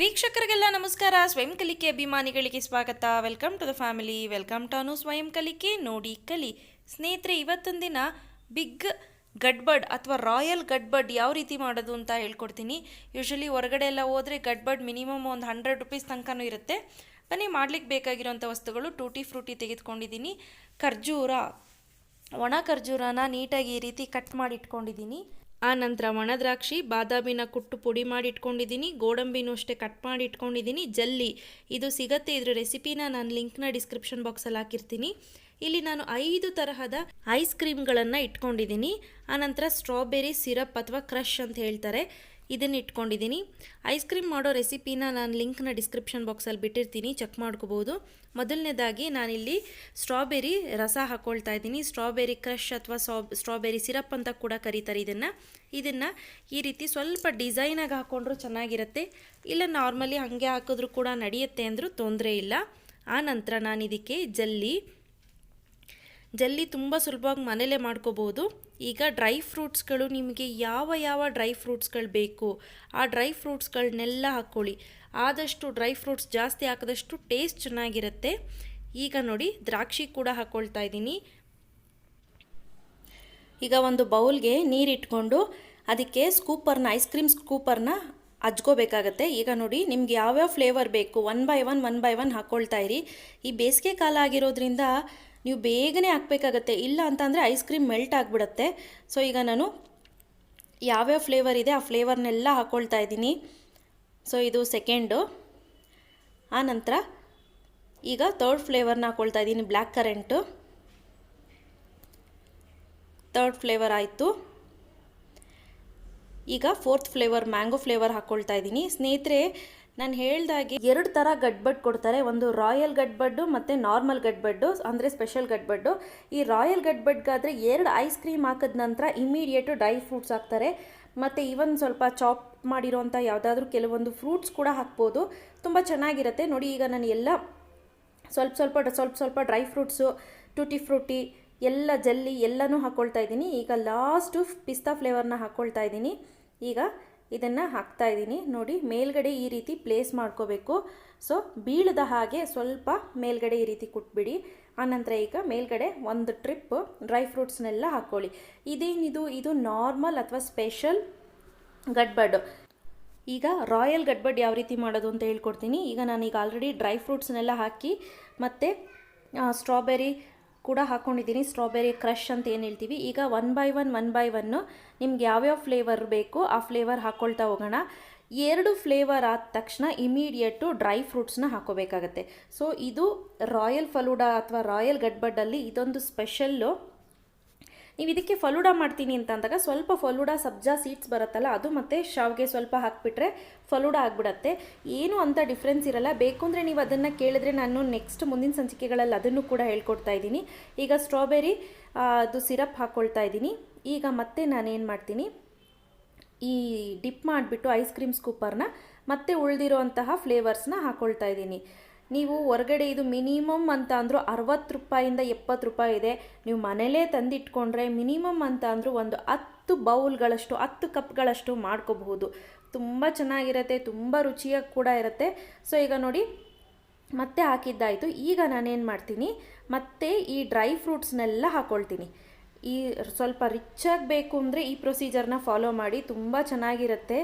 ವೀಕ್ಷಕರಿಗೆಲ್ಲ ನಮಸ್ಕಾರ. ಸ್ವಯಂ ಕಲಿಕೆ ಅಭಿಮಾನಿಗಳಿಗೆ ಸ್ವಾಗತ. Welcome to the family welcome to Anu ಸ್ವಯಂ ಕಲಿಕೆ ನೋಡಿ ಕಲಿ ಸ್ನೇಹಿತರೆ ಇವತ್ತೊಂದು ದಿನ ಬಿಗ್ ಗಡ್ಬಡ್ ಅಥವಾ ರಾಯಲ್ ಗಡ್ಬಡ್ ಯಾವ ರೀತಿ ಮಾಡೋದು ಅಂತ ಹೇಳ್ಕೊಡ್ತೀನಿ. ಯೂಶ್ವಲಿ ಹೊರಗಡೆ ಎಲ್ಲ ಹೋದರೆ ಗಡ್ಬಡ್ ಮಿನಿಮಮ್ ಒಂದು ಹಂಡ್ರೆಡ್ ರುಪೀಸ್ ತನಕನೂ ಇರುತ್ತೆ. ಬನ್ನಿ, ಮಾಡ್ಲಿಕ್ಕೆ ಬೇಕಾಗಿರೋಂಥ ವಸ್ತುಗಳು ಟೂಟಿ ಫ್ರೂಟಿ ತೆಗೆದುಕೊಂಡಿದ್ದೀನಿ. ಖರ್ಜೂರ, ಒಣ ಖರ್ಜೂರನ ನೀಟಾಗಿ ಈ ರೀತಿ ಕಟ್ ಮಾಡಿ ಇಟ್ಕೊಂಡಿದ್ದೀನಿ. ಆ ನಂತರ ಒಣ ದ್ರಾಕ್ಷಿ ಬಾದಾಮಿನ ಕುಟ್ಟು ಪುಡಿ ಮಾಡಿ ಇಟ್ಕೊಂಡಿದ್ದೀನಿ ಗೋಡಂಬಿನೂ ಅಷ್ಟೇ ಕಟ್ ಮಾಡಿ ಇಟ್ಕೊಂಡಿದ್ದೀನಿ ಜಲ್ಲಿ. ಇದು ಸಿಗತ್ತೆ, ಇದ್ರ ರೆಸಿಪಿನ ನಾನು ಲಿಂಕ್ನ ಡಿಸ್ಕ್ರಿಪ್ಷನ್ ಬಾಕ್ಸಲ್ಲಿ ಹಾಕಿರ್ತೀನಿ. ಇಲ್ಲಿ ನಾನು ಐದು ತರಹದ ಐಸ್ ಕ್ರೀಮ್ಗಳನ್ನು ಇಟ್ಕೊಂಡಿದ್ದೀನಿ. ಆನಂತರ ಸ್ಟ್ರಾಬೆರಿ, ಸಿರಪ್ ಅಥವಾ ಕ್ರಷ್ ಅಂತ ಹೇಳ್ತಾರೆ. ಇದನ್ನು ಇಟ್ಕೊಂಡಿದ್ದೀನಿ. ಐಸ್ ಕ್ರೀಮ್ ಮಾಡೋ ರೆಸಿಪಿನ ನಾನು ಲಿಂಕ್ನ ಡಿಸ್ಕ್ರಿಪ್ಷನ್ ಬಾಕ್ಸಲ್ಲಿ ಬಿಟ್ಟಿರ್ತೀನಿ ಚೆಕ್ ಮಾಡ್ಕೋಬೋದು. ಮೊದಲನೇದಾಗಿ ನಾನಿಲ್ಲಿ ಸ್ಟ್ರಾಬೆರಿ ರಸ ಹಾಕ್ಕೊಳ್ತಾ ಇದ್ದೀನಿ. ಸ್ಟ್ರಾಬೆರಿ ಕ್ರಷ್ ಅಥವಾ ಸ್ಟ್ರಾಬೆರಿ ಸಿರಪ್ ಅಂತ ಕೂಡ ಕರೀತಾರೆ ಇದನ್ನು. ಇದನ್ನು ಈ ರೀತಿ ಸ್ವಲ್ಪ ಡಿಸೈನಾಗಿ ಹಾಕ್ಕೊಂಡ್ರು ಚೆನ್ನಾಗಿರುತ್ತೆ. ಇಲ್ಲ ನಾರ್ಮಲಿ ಹಾಗೆ ಹಾಕಿದ್ರೂ ಕೂಡ ನಡೆಯುತ್ತೆ ಅಂದರೂ ತೊಂದರೆ ಇಲ್ಲ. ಆ ನಂತರ ನಾನು ಇದಕ್ಕೆ ಜಲ್ಲಿ ಜಲ್ಲಿ ತುಂಬ ಸುಲಭವಾಗಿ ಮನೇಲೇ ಮಾಡ್ಕೋಬೋದು. ಈಗ ಡ್ರೈ ಫ್ರೂಟ್ಸ್ಗಳು ನಿಮಗೆ ಯಾವ ಯಾವ ಡ್ರೈ ಫ್ರೂಟ್ಸ್ಗಳು ಬೇಕು, ಆ ಡ್ರೈ ಫ್ರೂಟ್ಸ್ಗಳನ್ನೆಲ್ಲ ಹಾಕ್ಕೊಳ್ಳಿ. ಆದಷ್ಟು ಡ್ರೈ ಫ್ರೂಟ್ಸ್ ಜಾಸ್ತಿ ಹಾಕಿದಷ್ಟು ಟೇಸ್ಟ್ ಚೆನ್ನಾಗಿರುತ್ತೆ. ಈಗ ನೋಡಿ, ದ್ರಾಕ್ಷಿ ಕೂಡ ಹಾಕ್ಕೊಳ್ತಾ ಇದ್ದೀನಿ. ಈಗ ಒಂದು ಬೌಲ್ಗೆ ನೀರಿಟ್ಕೊಂಡು ಅದಕ್ಕೆ ಸ್ಕೂಪರ್ನ ಐಸ್ ಕ್ರೀಮ್ ಸ್ಕೂಪರ್ನ ಹಚ್ಕೋಬೇಕಾಗತ್ತೆ ಈಗ ನೋಡಿ, ನಿಮ್ಗೆ ಯಾವ್ಯಾವ ಫ್ಲೇವರ್ ಬೇಕು one by one one by one ಹಾಕ್ಕೊಳ್ತಾ ಇರಿ. ಈ ಬೇಸಿಗೆ ಕಾಲ ಆಗಿರೋದ್ರಿಂದ ನೀವು ಬೇಗನೆ ಹಾಕಬೇಕಾಗತ್ತೆ. ಇಲ್ಲ ಅಂತಂದರೆ ಐಸ್ ಕ್ರೀಮ್ ಮೆಲ್ಟ್ ಆಗಿಬಿಡುತ್ತೆ. ಸೊ ಈಗ ನಾನು ಯಾವ್ಯಾವ ಫ್ಲೇವರ್ ಇದೆ ಆ ಫ್ಲೇವರ್ನೆಲ್ಲ ಹಾಕ್ಕೊಳ್ತಾ ಇದ್ದೀನಿ. ಸೊ ಇದು ಸೆಕೆಂಡು ಆನಂತರ ನಂತರ ಈಗ ತರ್ಡ್ ಫ್ಲೇವರ್ನ ಹಾಕ್ಕೊಳ್ತಾ ಇದ್ದೀನಿ ಬ್ಲ್ಯಾಕ್ ಕರೆಂಟು ತರ್ಡ್ ಫ್ಲೇವರ್ ಆಯಿತು. ಈಗ ಫೋರ್ತ್ ಫ್ಲೇವರ್ ಮ್ಯಾಂಗೋ ಫ್ಲೇವರ್ ಹಾಕ್ಕೊಳ್ತಾ ಇದ್ದೀನಿ. ಸ್ನೇಹಿತರೆ ನಾನು ಹೇಳ್ದಾಗೆ ಎರಡು ಥರ ಗಡ್ಬಡ್ ಕೊಡ್ತಾರೆ. ಒಂದು ರಾಯಲ್ ಗಡ್ಬಡ್ಡು ಮತ್ತು ನಾರ್ಮಲ್ ಗಡ್ಬಡ್ಡು, ಅಂದರೆ ಸ್ಪೆಷಲ್ ಗಡ್ಬಡ್ಡು. ಈ ರಾಯಲ್ ಗಡ್ಬಡ್ಗಾದರೆ ಎರಡು ಐಸ್ ಕ್ರೀಮ್ ಹಾಕಿದ ನಂತರ ಇಮಿಡಿಯೇಟು ಡ್ರೈ ಫ್ರೂಟ್ಸ್ ಹಾಕ್ತಾರೆ. ಮತ್ತು ಇವನ್ ಸ್ವಲ್ಪ ಚಾಪ್ ಮಾಡಿರೋಂಥ ಯಾವುದಾದ್ರೂ ಕೆಲವೊಂದು ಫ್ರೂಟ್ಸ್ ಕೂಡ ಹಾಕ್ಬೋದು. ತುಂಬ ಚೆನ್ನಾಗಿರುತ್ತೆ. ನೋಡಿ, ಈಗ ನಾನು ಎಲ್ಲ ಸ್ವಲ್ಪ ಸ್ವಲ್ಪ ಸ್ವಲ್ಪ ಸ್ವಲ್ಪ ಡ್ರೈ ಫ್ರೂಟ್ಸು, ಟೂಟಿ ಫ್ರೂಟಿ, ಎಲ್ಲ ಜಲ್ಲಿ ಎಲ್ಲನೂ ಹಾಕ್ಕೊಳ್ತಾ ಇದ್ದೀನಿ. ಈಗ ಲಾಸ್ಟು ಪಿಸ್ತಾ ಫ್ಲೇವರ್ನ ಹಾಕ್ಕೊಳ್ತಾ ಇದ್ದೀನಿ. ಈಗ ಇದನ್ನು ಹಾಕ್ತಾ ಇದ್ದೀನಿ. ನೋಡಿ, ಮೇಲ್ಗಡೆ ಈ ರೀತಿ ಪ್ಲೇಸ್ ಮಾಡ್ಕೋಬೇಕು. ಸೊ ಬೀಳದ ಹಾಗೆ ಸ್ವಲ್ಪ ಮೇಲ್ಗಡೆ ಈ ರೀತಿ ಕುಟ್ಬಿಡಿ. ಆನಂತರ ಈಗ ಮೇಲ್ಗಡೆ ಒಂದು ಟ್ರಿಪ್ ಡ್ರೈ ಫ್ರೂಟ್ಸ್ನೆಲ್ಲ ಹಾಕ್ಕೊಳ್ಳಿ ಇದೇನಿದು? ಇದು ನಾರ್ಮಲ್ ಅಥವಾ ಸ್ಪೆಷಲ್ ಗಡ್ಬಡ್. ಈಗ ರಾಯಲ್ ಗಡ್ಬಡ್ ಯಾವ ರೀತಿ ಮಾಡೋದು ಅಂತ ಹೇಳ್ಕೊಡ್ತೀನಿ. ಈಗ ನಾನೀಗ ಆಲ್ರೆಡಿ ಡ್ರೈ ಫ್ರೂಟ್ಸ್ನೆಲ್ಲ ಹಾಕಿ ಮತ್ತು ಸ್ಟ್ರಾಬೆರಿ ಕೂಡ ಹಾಕ್ಕೊಂಡಿದ್ದೀನಿ ಸ್ಟ್ರಾಬೆರಿ ಕ್ರಷ್ ಅಂತ ಏನು ಹೇಳ್ತೀವಿ? ಈಗ one by one one by one ನಿಮ್ಗೆ ಯಾವ್ಯಾವ ಫ್ಲೇವರ್ ಬೇಕು ಆ ಫ್ಲೇವರ್ ಹಾಕ್ಕೊಳ್ತಾ ಹೋಗೋಣ. ಎರಡು ಫ್ಲೇವರ್ ಆದ ತಕ್ಷಣ ಇಮಿಡಿಯೇಟು ಡ್ರೈ ಫ್ರೂಟ್ಸ್ನ ಹಾಕೋಬೇಕಾಗತ್ತೆ. ಸೊ ಇದು ರಾಯಲ್ ಫಲೂಡಾ ಅಥವಾ ರಾಯಲ್ ಗಡ್ಬಡ್ಡಲ್ಲಿ ಇದೊಂದು ಸ್ಪೆಷಲ್ಲು ನೀವು ಇದಕ್ಕೆ ಫಲೂಡಾ ಮಾಡ್ತೀನಿ ಅಂತ ಅಂದಾಗ ಸ್ವಲ್ಪ ಫಲೂಡಾ ಸಬ್ಜಾ ಸೀಡ್ಸ್ ಬರುತ್ತಲ್ಲ, ಅದು ಮತ್ತು ಶಾವ್ಗೆ ಸ್ವಲ್ಪ ಹಾಕಿಬಿಟ್ರೆ ಫಲೂಡಾ ಆಗಿಬಿಡತ್ತೆ. ಏನು ಅಂತ ಡಿಫ್ರೆನ್ಸ್ ಇರಲ್ಲ. ಬೇಕು ಅಂದರೆ ನೀವು ಅದನ್ನು ಕೇಳಿದ್ರೆ ನಾನು ನೆಕ್ಸ್ಟ್ ಮುಂದಿನ ಸಂಚಿಕೆಗಳಲ್ಲಿ ಅದನ್ನು ಕೂಡ ಹೇಳ್ಕೊಡ್ತಾ ಇದ್ದೀನಿ. ಈಗ ಸ್ಟ್ರಾಬೆರಿ ಅದು ಸಿರಪ್ ಹಾಕ್ಕೊಳ್ತಾ ಇದ್ದೀನಿ. ಈಗ ಮತ್ತೆ ನಾನೇನು ಮಾಡ್ತೀನಿ? ಈ ಡಿಪ್ ಮಾಡಿಬಿಟ್ಟು ಐಸ್ ಕ್ರೀಮ್ ಸ್ಕೂಪರ್ನ ಮತ್ತೆ ಉಳಿದಿರೋ ಅಂತಹ ಫ್ಲೇವರ್ಸ್ನ ಹಾಕ್ಕೊಳ್ತಾ ಇದ್ದೀನಿ. ನೀವು ಹೊರಗಡೆ ಇದು ಮಿನಿಮಮ್ ಅಂತ ಅಂದರೂ ಅರವತ್ತು ರೂಪಾಯಿಂದ ಎಪ್ಪತ್ತು ರೂಪಾಯಿ ಇದೆ. ನೀವು ಮನೇಲೇ ತಂದಿಟ್ಕೊಂಡ್ರೆ ಮಿನಿಮಮ್ ಅಂತ ಅಂದರೂ ಒಂದು ಹತ್ತು ಬೌಲ್ಗಳಷ್ಟು, ಹತ್ತು ಕಪ್ಗಳಷ್ಟು ಮಾಡ್ಕೋಬಹುದು. ತುಂಬ ಚೆನ್ನಾಗಿರುತ್ತೆ, ತುಂಬ ರುಚಿಯಾಗಿ ಕೂಡ ಇರುತ್ತೆ. ಸೊ, ಈಗ ನೋಡಿ, ಮತ್ತೆ ಹಾಕಿದ್ದಾಯಿತು. ಈಗ ನಾನೇನು ಮಾಡ್ತೀನಿ, ಮತ್ತೆ ಈ ಡ್ರೈ ಫ್ರೂಟ್ಸ್ನೆಲ್ಲ ಹಾಕ್ಕೊಳ್ತೀನಿ ಈ ಸ್ವಲ್ಪ ರಿಚ್ ಆಗಬೇಕು ಅಂದರೆ ಈ ಪ್ರೊಸೀಜರ್ನ ಫಾಲೋ ಮಾಡಿ, ತುಂಬ ಚೆನ್ನಾಗಿರುತ್ತೆ.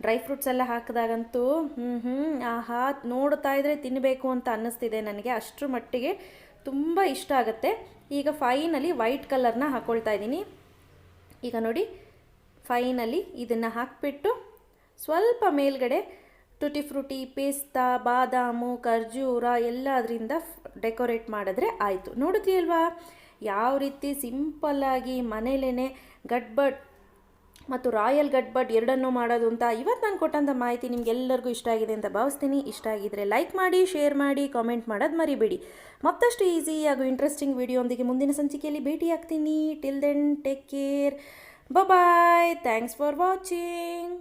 ಡ್ರೈ ಫ್ರೂಟ್ಸ್ ಎಲ್ಲ ಹಾಕಿದಾಗಂತೂ ಹ್ಞೂ ಹ್ಞೂ ಆಹಾ, ನೋಡ್ತಾ ಇದ್ರೆ ತಿನ್ನಬೇಕು ಅಂತ ಅನ್ನಿಸ್ತಿದೆ ನನಗೆ. ಅಷ್ಟರ ಮಟ್ಟಿಗೆ ತುಂಬ ಇಷ್ಟ ಆಗುತ್ತೆ. ಈಗ ಫೈನಲಿ ವೈಟ್ ಕಲರ್ನ ಹಾಕ್ಕೊಳ್ತಾ ಇದ್ದೀನಿ. ಈಗ ನೋಡಿ ಫೈನಲಿ ಇದನ್ನು ಹಾಕಿಬಿಟ್ಟು ಸ್ವಲ್ಪ ಮೇಲ್ಗಡೆ ಟುಟಿ ಫ್ರೂಟಿ ಪೇಸ್ತಾ ಬಾದಾಮು, ಖರ್ಜೂರ ಎಲ್ಲ ಅದರಿಂದ ಡೆಕೋರೇಟ್ ಮಾಡಿದ್ರೆ ಆಯಿತು. ನೋಡಿದ್ರಿ ಯಾವ ರೀತಿ ಸಿಂಪಲ್ಲಾಗಿ ಮನೇಲೇ ಗಡ್ಬಡ್ ಮತ್ತು ರಾಯಲ್ ಗಡ್ಬಡ್ ಎರಡನ್ನೂ ಮಾಡೋದು ಅಂತ ಇವತ್ತು ನಾನು ಕೊಟ್ಟಂಥ ಮಾಹಿತಿ ನಿಮ್ಗೆಲ್ಲರಿಗೂ ಇಷ್ಟ ಆಗಿದೆ ಅಂತ ಭಾವಿಸ್ತೀನಿ. ಇಷ್ಟ ಆಗಿದ್ರೆ ಲೈಕ್ ಮಾಡಿ ಶೇರ್ ಮಾಡಿ ಕಾಮೆಂಟ್ ಮಾಡೋದು ಮರಿಬೇಡಿ. ಮತ್ತಷ್ಟು ಈಸಿ ಹಾಗೂ ಇಂಟ್ರೆಸ್ಟಿಂಗ್ ವಿಡಿಯೋಂದಿಗೆ ಮುಂದಿನ ಸಂಚಿಕೆಯಲ್ಲಿ ಭೇಟಿ ಆಗ್ತೀನಿ till then take care bye thanks for watching